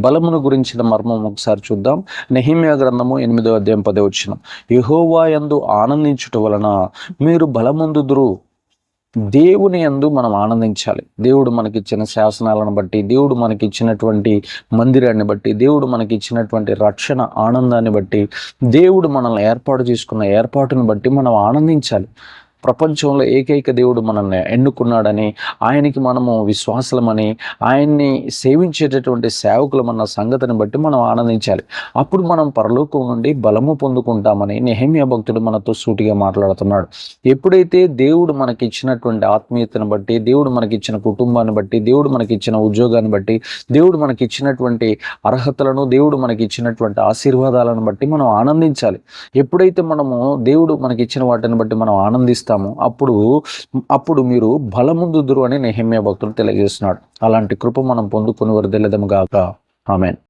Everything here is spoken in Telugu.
బలమును గురించిన మర్మం ఒకసారి చూద్దాం. నెహిమియా గ్రంథము ఎనిమిదో అధ్యాయం పదే వచ్చిన. యహోవా యందు ఆనందించుట వలన మీరు బలముందుదురు. దేవుని యందు మనం ఆనందించాలి. దేవుడు మనకిచ్చిన శాసనాలను బట్టి దేవుడు మనకిచ్చినటువంటి మందిరాన్ని బట్టి దేవుడు మనకిచ్చినటువంటి రక్షణ ఆనందాన్ని బట్టి దేవుడు మనల్ని ఏర్పాటు చేసుకున్న ఏర్పాటును బట్టి మనం ఆనందించాలి. ప్రపంచంలో ఏకైక దేవుడు మనల్ని ఎన్నుకున్నాడని ఆయనకి మనము విశ్వాసలమని ఆయన్ని సేవించేటటువంటి సేవకులమన్న సంగతిని బట్టి మనం ఆనందించాలి. అప్పుడు మనం పరలోకం నుండి బలము పొందుకుంటామని నెహమ్య భక్తుడు మనతో సూటిగా మాట్లాడుతున్నాడు. ఎప్పుడైతే దేవుడు మనకి ఇచ్చినటువంటి ఆత్మీయతను బట్టి దేవుడు మనకి ఇచ్చిన కుటుంబాన్ని బట్టి దేవుడు మనకి ఇచ్చిన ఉద్యోగాన్ని బట్టి దేవుడు మనకి ఇచ్చినటువంటి అర్హతలను దేవుడు మనకి ఇచ్చినటువంటి ఆశీర్వాదాలను బట్టి మనం ఆనందించాలి. ఎప్పుడైతే మనము దేవుడు మనకి ఇచ్చిన వాటిని బట్టి మనం ఆనందిస్తాం ఇస్తాము అప్పుడు అప్పుడు మీరు బలముందుదురు అని నెహమ్య భక్తులు తెలియజేస్తున్నాడు. అలాంటి కృప మనం పొందుకుని వరదెల్లదము గాక. ఆమెన్.